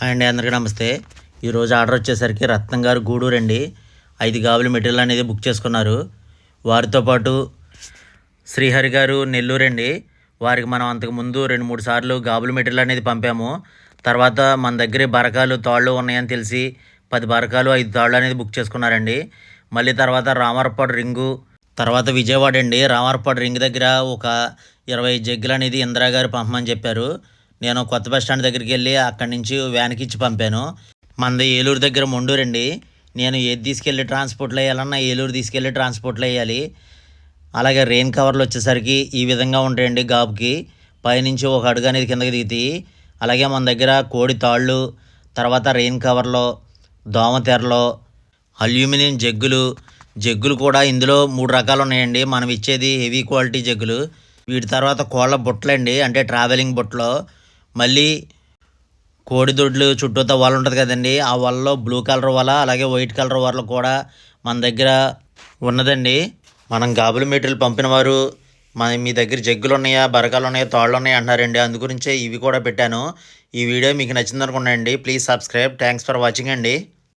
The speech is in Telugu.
హాయ్ అండి అందరికీ నమస్తే. ఈరోజు ఆర్డర్ వచ్చేసరికి రత్నం గారు గూడూరు అండి. ఐదు గాబుల మెటీరియల్ అనేది బుక్ చేసుకున్నారు. వారితో పాటు శ్రీహరి గారు నెల్లూరు అండి. వారికి మనం అంతకు ముందు రెండు మూడు సార్లు గాబుల మెటీరియల్ అనేది పంపాము. తర్వాత మన దగ్గర బరకాలు తాళ్ళు ఉన్నాయని తెలిసి పది బరకాలు ఐదు తాళ్ళు అనేది బుక్ చేసుకున్నారండి. మళ్ళీ తర్వాత రామారపాడు రింగు తర్వాత విజయవాడ అండి. రామారపాడు రింగ్ దగ్గర ఒక ఇరవై జగ్గులు అనేది ఇందిరా గారు పంపమని చెప్పారు. నేను కొత్త బస్ స్టాండ్ దగ్గరికి వెళ్ళి అక్కడి నుంచి వ్యాన్కి ఇచ్చి పంపాను. మనది ఏలూరు దగ్గర మొండూరండి నేను ఏది తీసుకెళ్ళి ట్రాన్స్పోర్ట్లో వేయాలన్నా ఏలూరు తీసుకెళ్ళి ట్రాన్స్పోర్ట్లో వేయాలి. అలాగే రెయిన్ కవర్లు వచ్చేసరికి ఈ విధంగా ఉంటాయండి గాబుకి. పైనుంచి ఒక అడుగు అనేది కిందకి దిగుతాయి అలాగే మన దగ్గర కోడి తాళ్ళు తర్వాత రెయిన్ కవర్లో దోమతెరలో అల్యూమినియం జగ్గులు. జగ్గులు కూడా ఇందులో మూడు రకాలు ఉన్నాయండి. మనం ఇచ్చేది హెవీ క్వాలిటీ జగ్గులు. వీటి తర్వాత కోళ్ళ బుట్టలండి అంటే ట్రావెలింగ్ బుట్టలో. మళ్ళీ కోడిదొడ్లు చుట్టూతో వల ఉంటుంది కదండి. ఆ వలలో బ్లూ కలర్ వల అలాగే వైట్ కలర్ వల కూడా మన దగ్గర ఉన్నదండి. మనం గాబుల మెటీరియల్ పంపిన వారు మన మీ దగ్గర జగ్గులు ఉన్నాయా బరకాలు ఉన్నాయా తాళ్ళు ఉన్నాయా అన్నారండి అందు గురించే ఇవి కూడా పెట్టాను. ఈ వీడియో మీకు నచ్చిందనుకున్నాండి please subscribe thanks for watching అండి.